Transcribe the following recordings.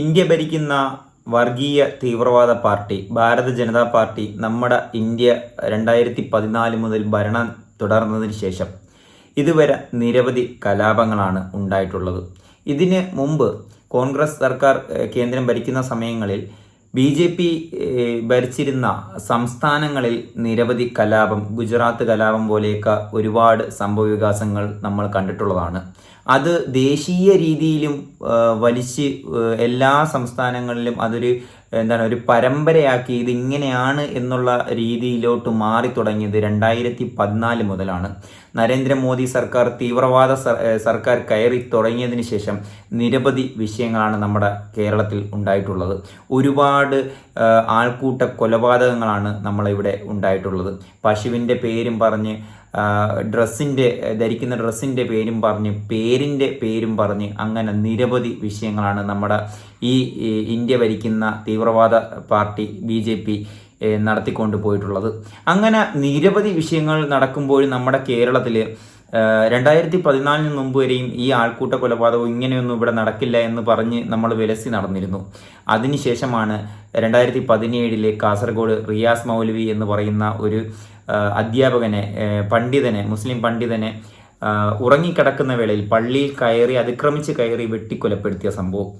India ഭരിക്കുന്ന വർഗീയ തീവ്രവാദ പാർട്ടി ഭാരത ജനതാ പാർട്ടി നമ്മുടെ ഇന്ത്യ രണ്ടായിരത്തി പതിനാല് മുതൽ ഭരണം തുടർന്നതിന് ശേഷം ഇതുവരെ നിരവധി കലാപങ്ങളാണ് ഉണ്ടായിട്ടുള്ളത്. ഇതിന് മുമ്പ് കോൺഗ്രസ് സർക്കാർ കേന്ദ്രം ഭരിക്കുന്ന സമയങ്ങളിൽ ബി ജെ പി ഭരിച്ചിരുന്ന സംസ്ഥാനങ്ങളിൽ നിരവധി കലാപം ഗുജറാത്ത് കലാപം പോലെയൊക്കെ ഒരുപാട് സംഭവ വികാസങ്ങൾ നമ്മൾ കണ്ടിട്ടുള്ളതാണ്. അത് ദേശീയ രീതിയിലും വലിച്ച് എല്ലാ സംസ്ഥാനങ്ങളിലും അതൊരു എന്താണ് ഒരു പരമ്പരയാക്കി ഇത് ഇങ്ങനെയാണ് എന്നുള്ള രീതിയിലോട്ട് മാറി തുടങ്ങിയത് രണ്ടായിരത്തി പതിനാല് മുതലാണ്. നരേന്ദ്രമോദി സർക്കാർ തീവ്രവാദ സർക്കാർ കയറി തുടങ്ങിയതിന് ശേഷം നിരവധി വിഷയങ്ങളാണ് നമ്മുടെ കേരളത്തിൽ ഉണ്ടായിട്ടുള്ളത്. ഒരുപാട് ആൾക്കൂട്ട കൊലപാതകങ്ങളാണ് നമ്മളിവിടെ ഉണ്ടായിട്ടുള്ളത്. പശുവിന്റെ പേരും പറഞ്ഞ് ഡ്രസ്സിന്റെ ധരിക്കുന്ന ഡ്രസ്സിന്റെ പേരും പറഞ്ഞ് പേരിന്റെ പേരും പറഞ്ഞ് അങ്ങനെ നിരവധി വിഷയങ്ങളാണ് നമ്മുടെ ഈ ഇന്ത്യ ഭരിക്കുന്ന തീവ്രവാദ പാർട്ടി ബി ജെ പി നടത്തിക്കൊണ്ട് പോയിട്ടുള്ളത്. അങ്ങനെ നിരവധി വിഷയങ്ങൾ നടക്കുമ്പോഴും നമ്മുടെ കേരളത്തിൽ രണ്ടായിരത്തി പതിനാലിന് മുമ്പ് വരെയും ഈ ആൾക്കൂട്ട കൊലപാതകം ഇങ്ങനെയൊന്നും ഇവിടെ നടക്കില്ല എന്ന് പറഞ്ഞ് നമ്മൾ വിലസി നടന്നിരുന്നു. അതിനുശേഷമാണ് രണ്ടായിരത്തി പതിനേഴിലെ കാസർഗോഡ് റിയാസ് മൗലവി എന്ന് പറയുന്ന ഒരു അധ്യാപകനെ പണ്ഡിതനെ മുസ്ലിം പണ്ഡിതനെ ഉറങ്ങിക്കിടക്കുന്ന വേളയിൽ പള്ളിയിൽ കയറി അതിക്രമിച്ച് കയറി വെട്ടിക്കൊലപ്പെടുത്തിയ സംഭവം.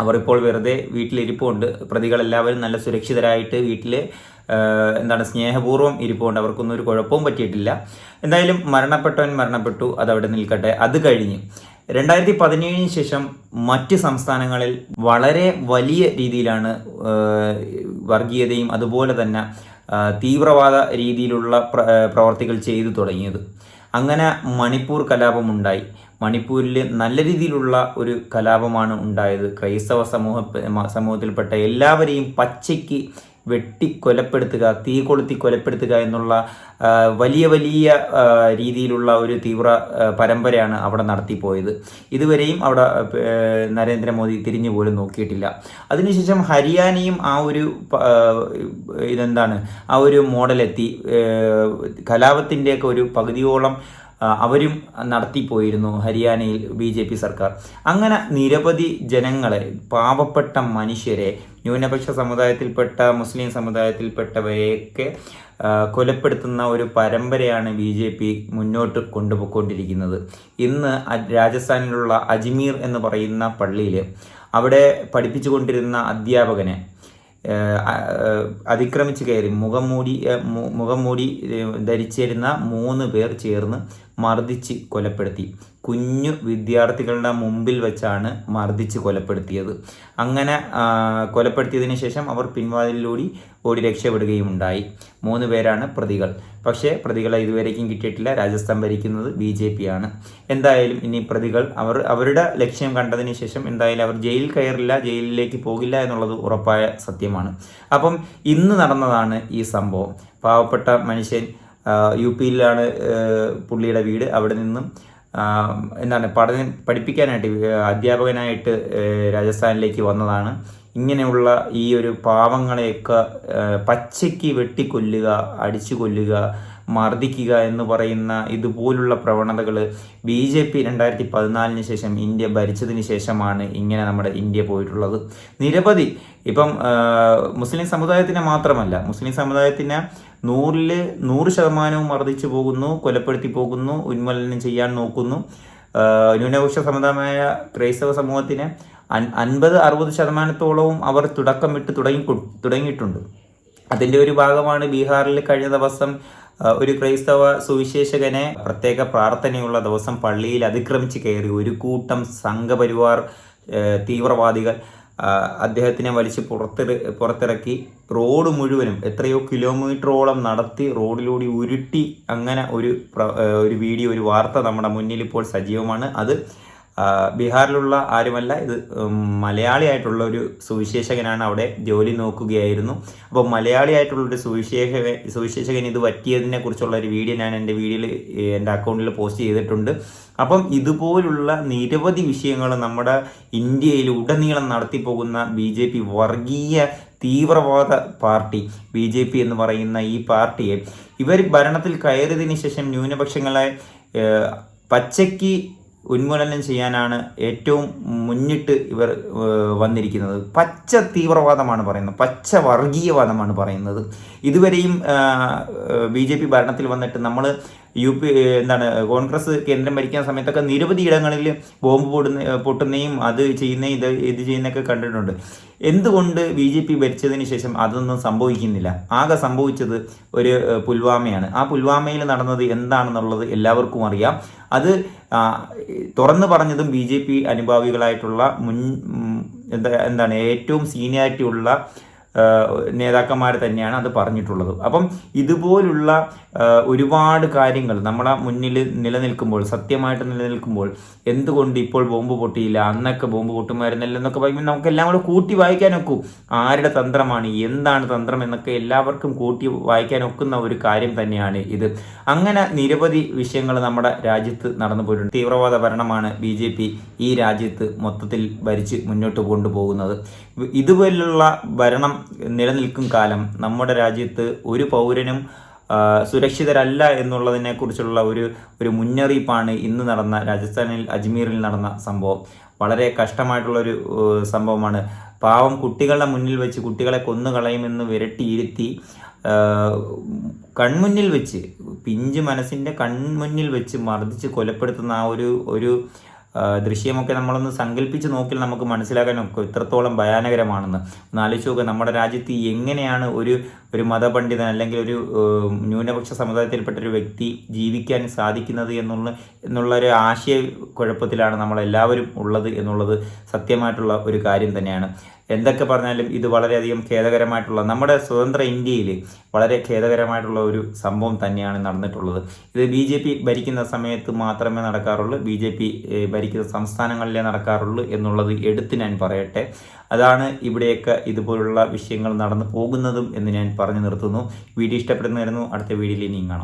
അവർ ഇപ്പോൾ വെറുതെ വീട്ടിലിരിപ്പുണ്ട്. പ്രതികളെല്ലാവരും നല്ല സുരക്ഷിതരായിട്ട് വീട്ടിൽ എന്താണ് സ്നേഹപൂർവം ഇരിപ്പുണ്ട്. അവർക്കൊന്നും ഒരു കുഴപ്പവും പറ്റിയിട്ടില്ല. എന്തായാലും മരണപ്പെട്ടവൻ മരണപ്പെട്ടു. അതവിടെ നിൽക്കട്ടെ. അത് കഴിഞ്ഞ് രണ്ടായിരത്തി പതിനേഴിന് ശേഷം മറ്റ് സംസ്ഥാനങ്ങളിൽ വളരെ വലിയ രീതിയിലാണ് വർഗീയതയും അതുപോലെ തന്നെ തീവ്രവാദ രീതിയിലുള്ള പ്ര- പ്രവർത്തികൾ ചെയ്തു തുടങ്ങിയത്. അങ്ങനെ മണിപ്പൂർ കലാപമുണ്ടായി. മണിപ്പൂരിൽ നല്ല രീതിയിലുള്ള ഒരു കലാപമാണ് ഉണ്ടായത്. ക്രൈസ്തവ സമൂഹ സമൂഹത്തിൽപ്പെട്ട എല്ലാവരെയും പച്ചയ്ക്ക് വെട്ടി കൊലപ്പെടുത്തുക തീ കൊളുത്തി കൊലപ്പെടുത്തുക എന്നുള്ള വലിയ വലിയ രീതിയിലുള്ള ഒരു തീവ്ര പരമ്പരയാണ് അവിടെ നടത്തിപ്പോയത്. ഇതുവരെയും അവിടെ നരേന്ദ്രമോദി തിരിഞ്ഞു പോലും നോക്കിയിട്ടില്ല. അതിനുശേഷം ഹരിയാനയും ആ ഒരു ഇതെന്താണ് ആ ഒരു മോഡലെത്തി. കലാപത്തിന്റെയൊക്കെ ഒരു പകുതിയോളം അവരും നടത്തിപ്പോയിരുന്നു ഹരിയാനയിൽ ബി സർക്കാർ. അങ്ങനെ നിരവധി ജനങ്ങളെ പാവപ്പെട്ട മനുഷ്യരെ ന്യൂനപക്ഷ സമുദായത്തിൽപ്പെട്ട മുസ്ലിം സമുദായത്തിൽപ്പെട്ടവരെയൊക്കെ കൊലപ്പെടുത്തുന്ന ഒരു പരമ്പരയാണ് ബി ജെ പി മുന്നോട്ട് കൊണ്ടുപോയിക്കൊണ്ടിരിക്കുന്നത്. ഇന്ന് രാജസ്ഥാനിലുള്ള അജ്മീർ എന്ന് പറയുന്ന പള്ളിയിൽ അവിടെ പഠിപ്പിച്ചുകൊണ്ടിരുന്ന അധ്യാപകനെ അതിക്രമിച്ച് കയറി മുഖം മൂടി മുഖം മൂടി ധരിച്ചിരുന്ന മൂന്ന് പേർ ചേർന്ന് മർദ്ദിച്ച് കൊലപ്പെടുത്തി. കുഞ്ഞു വിദ്യാർത്ഥികളുടെ മുമ്പിൽ വെച്ചാണ് മർദ്ദിച്ച് കൊലപ്പെടുത്തിയത്. അങ്ങനെ കൊലപ്പെടുത്തിയതിന് ശേഷം അവർ പിൻവാതിലൂടി ഓടി രക്ഷപ്പെടുകയും ഉണ്ടായി മൂന്ന് പേരാണ് പ്രതികൾ. പക്ഷേ പ്രതികളെ ഇതുവരേക്കും കിട്ടിയിട്ടില്ല. രാജസ്ഥാൻ ഭരിക്കുന്നത് ബി ജെ പി ആണ് എന്തായാലും ഇനി പ്രതികൾ അവർ അവരുടെ ലക്ഷ്യം കണ്ടതിന് ശേഷം എന്തായാലും അവർ ജയിലിൽ കയറില്ല ജയിലിലേക്ക് പോകില്ല എന്നുള്ളത് ഉറപ്പായ സത്യമാണ്. അപ്പം ഇന്ന് നടന്നതാണ് ഈ സംഭവം. പാവപ്പെട്ട മനുഷ്യൻ യു പിയിലാണ് പുള്ളിയുടെ വീട്. അവിടെ നിന്നും എന്താണ് പഠന പഠിപ്പിക്കാനായിട്ട് അധ്യാപകനായിട്ട് രാജസ്ഥാനിലേക്ക് വന്നതാണ്. ഇങ്ങനെയുള്ള ഈ ഒരു പാവങ്ങളെയൊക്കെ പച്ചയ്ക്ക് വെട്ടിക്കൊല്ലുക അടിച്ചു കൊല്ലുക മർദ്ദിക്കുക എന്ന് പറയുന്ന ഇതുപോലുള്ള പ്രവണതകൾ ബി ജെ പി രണ്ടായിരത്തി പതിനാലിന് ശേഷം ഇന്ത്യ ഭരിച്ചതിന് ശേഷമാണ് ഇങ്ങനെ നമ്മുടെ ഇന്ത്യ പോയിട്ടുള്ളത്. നിരവധി ഇപ്പം മുസ്ലിം സമുദായത്തിനെ മാത്രമല്ല മുസ്ലിം സമുദായത്തിനെ നൂറിൽ നൂറ് ശതമാനവും മർദ്ദിച്ചു പോകുന്നു കൊലപ്പെടുത്തി പോകുന്നു ഉന്മൂലനം ചെയ്യാൻ നോക്കുന്നു. ന്യൂനപക്ഷ സമുദായമായ ക്രൈസ്തവ സമൂഹത്തിന് അൻ അൻപത് അറുപത് ശതമാനത്തോളവും അവർ തുടക്കമിട്ട് തുടങ്ങി തുടങ്ങിയിട്ടുണ്ട്. അതിന്റെ ഒരു ഭാഗമാണ് ബീഹാറിൽ കഴിഞ്ഞ ദിവസം ഒരു ക്രൈസ്തവ സുവിശേഷകനെ പ്രത്യേക പ്രാർത്ഥനയുള്ള ദിവസം പള്ളിയിൽ അതിക്രമിച്ച് കയറി ഒരു കൂട്ടം സംഘപരിവാർ തീവ്രവാദികൾ അദ്ദേഹത്തിനെ വലിച്ച് പുറത്തിറ പുറത്തിറക്കി റോഡ് മുഴുവനും എത്രയോ കിലോമീറ്ററോളം നടത്തി റോഡിലൂടെ ഉരുട്ടി അങ്ങനെ ഒരു ഒരു വീഡിയോ ഒരു വാർത്ത നമ്മുടെ മുന്നിൽ ഇപ്പോൾ സജീവമാണ്. അത് ബീഹാറിലുള്ള ആരുമല്ല ഇത് മലയാളിയായിട്ടുള്ള ഒരു സുവിശേഷകനാണ് അവിടെ ജോലി നോക്കുകയായിരുന്നു. അപ്പോൾ മലയാളിയായിട്ടുള്ള ഒരു സുവിശേഷക സുവിശേഷകൻ ഇത് പറ്റിയതിനെ കുറിച്ചുള്ള ഒരു വീഡിയോ ഞാൻ എന്റെ വീഡിയോയിൽ എന്റെ അക്കൗണ്ടിൽ പോസ്റ്റ് ചെയ്തിട്ടുണ്ട്. അപ്പം ഇതുപോലുള്ള നിരവധി വിഷയങ്ങൾ നമ്മുടെ ഇന്ത്യയിൽ ഉടനീളം നടത്തിപ്പോകുന്ന ബി ജെ പി വർഗീയ തീവ്രവാദ പാർട്ടി ബി ജെ പി എന്ന് പറയുന്ന ഈ പാർട്ടിയെ ഇവർ ഭരണത്തിൽ കയറിയതിന് ശേഷം ന്യൂനപക്ഷങ്ങളെ പച്ചയ്ക്ക് ഉന്മൂലനം ചെയ്യാനാണ് ഏറ്റവും മുന്നിട്ട് ഇവർ വന്നിരിക്കുന്നത്. പച്ച തീവ്രവാദമാണ് പറയുന്നത്. പച്ച വർഗീയവാദമാണ് പറയുന്നത്. ഇതുവരെയും ബി ജെ പി ഭരണത്തിൽ വന്നിട്ട് നമ്മൾ യു പി എന്താണ് കോൺഗ്രസ് കേന്ദ്രം ഭരിക്കുന്ന സമയത്തൊക്കെ നിരവധി ഇടങ്ങളിൽ ബോംബ് പൊടുന്ന പൊട്ടുന്നതും അത് ചെയ്യുന്ന ഇത് ഇത് ചെയ്യുന്നതൊക്കെ കണ്ടിട്ടുണ്ട്. എന്തുകൊണ്ട് ബി ജെ പി ഭരിച്ചതിന് ശേഷം അതൊന്നും സംഭവിക്കുന്നില്ല? ആകെ സംഭവിച്ചത് ഒരു പുൽവാമയാണ്. ആ പുൽവാമയിൽ നടന്നത് എന്താണെന്നുള്ളത് എല്ലാവർക്കും അറിയാം. അത് തുറന്നു പറഞ്ഞതും ബി ജെ പി അനുഭാവികളായിട്ടുള്ള മുൻ എന്താ എന്താണ് ഏറ്റവും സീനിയാരിറ്റി ഉള്ള നേതാക്കന്മാർ തന്നെയാണ് അത് പറഞ്ഞിട്ടുള്ളത്. അപ്പം ഇതുപോലുള്ള ഒരുപാട് കാര്യങ്ങൾ നമ്മളെ മുന്നിൽ നിലനിൽക്കുമ്പോൾ സത്യമായിട്ട് നിലനിൽക്കുമ്പോൾ എന്തുകൊണ്ട് ഇപ്പോൾ ബോംബ് പൊട്ടിയില്ല? അന്നൊക്കെ ബോംബ് പൊട്ടുമായിരുന്നല്ലോ എന്നൊക്കെ പറയുമ്പോൾ നമുക്ക് എല്ലാം കൂടെ കൂട്ടി വായിക്കാനൊക്കും. ആരുടെ തന്ത്രമാണ് എന്താണ് തന്ത്രം എന്നൊക്കെ എല്ലാവർക്കും കൂട്ടി വായിക്കാനൊക്കുന്ന ഒരു കാര്യം തന്നെയാണ് ഇത്. അങ്ങനെ നിരവധി വിഷയങ്ങൾ നമ്മുടെ രാജ്യത്ത് നടന്നു പോയിട്ടുണ്ട്. തീവ്രവാദ ഭരണമാണ് ബി ഈ രാജ്യത്ത് മൊത്തത്തിൽ ഭരിച്ച് മുന്നോട്ട് കൊണ്ടുപോകുന്നത്. ഇതുപോലുള്ള ഭരണം നിലനിൽക്കും കാലം നമ്മുടെ രാജ്യത്ത് ഒരു പൗരനും സുരക്ഷിതരല്ല എന്നുള്ളതിനെ കുറിച്ചുള്ള ഒരു ഒരു മുന്നറിയിപ്പാണ് ഇന്ന് നടന്ന രാജസ്ഥാനിൽ അജ്മീറിൽ നടന്ന സംഭവം. വളരെ കഷ്ടമായിട്ടുള്ളൊരു സംഭവമാണ്. പാവം കുട്ടികളുടെ മുന്നിൽ വെച്ച് കുട്ടികളെ കൊന്നുകളയുമെന്ന് വിരട്ടിയിരുത്തി കൺമുന്നിൽ വെച്ച് പിഞ്ച് മനസ്സിന്റെ കൺമുന്നിൽ വെച്ച് മർദ്ദിച്ച് കൊലപ്പെടുത്തുന്ന ആ ഒരു ഒരു ദൃശ്യമൊക്കെ നമ്മളൊന്ന് സങ്കല്പിച്ച് നോക്കിയാൽ നമുക്ക് മനസ്സിലാക്കാൻ ഒക്കെ ഇത്രത്തോളം ഭയാനകരമാണെന്ന്. ഒന്ന് ആലോചിച്ച് നോക്കുക നമ്മുടെ രാജ്യത്ത് എങ്ങനെയാണ് ഒരു ഒരു മതപണ്ഡിതൻ അല്ലെങ്കിൽ ഒരു ന്യൂനപക്ഷ സമുദായത്തിൽപ്പെട്ട ഒരു വ്യക്തി ജീവിക്കാൻ സാധിക്കുന്നത് എന്നുള്ള എന്നുള്ള ഒരു ആശയ കുഴപ്പത്തിലാണ് നമ്മളെല്ലാവരും ഉള്ളത് എന്നുള്ളത് സത്യമായിട്ടുള്ള ഒരു കാര്യം തന്നെയാണ്. എന്തൊക്കെ പറഞ്ഞാലും ഇത് വളരെയധികം ഖേദകരമായിട്ടുള്ള നമ്മുടെ സ്വതന്ത്ര ഇന്ത്യയിൽ വളരെ ഖേദകരമായിട്ടുള്ള ഒരു സംഭവം തന്നെയാണ് നടന്നിട്ടുള്ളത്. ഇത് ബി ജെ പി ഭരിക്കുന്ന സമയത്ത് മാത്രമേ നടക്കാറുള്ളൂ ബി ജെ പി ഭരിക്കുന്ന സംസ്ഥാനങ്ങളിലേ നടക്കാറുള്ളൂ എന്നുള്ളത് എടുത്ത് ഞാൻ പറയട്ടെ. അതാണ് ഇവിടെയൊക്കെ ഇതുപോലുള്ള വിഷയങ്ങൾ നടന്നു പോകുന്നതും എന്ന് ഞാൻ പറഞ്ഞു നിർത്തുന്നു. വീഡിയോ ഇഷ്ടപ്പെടുന്നതായിരുന്നു അടുത്ത വീഡിയോയിൽ ഇനിയും കാണാം.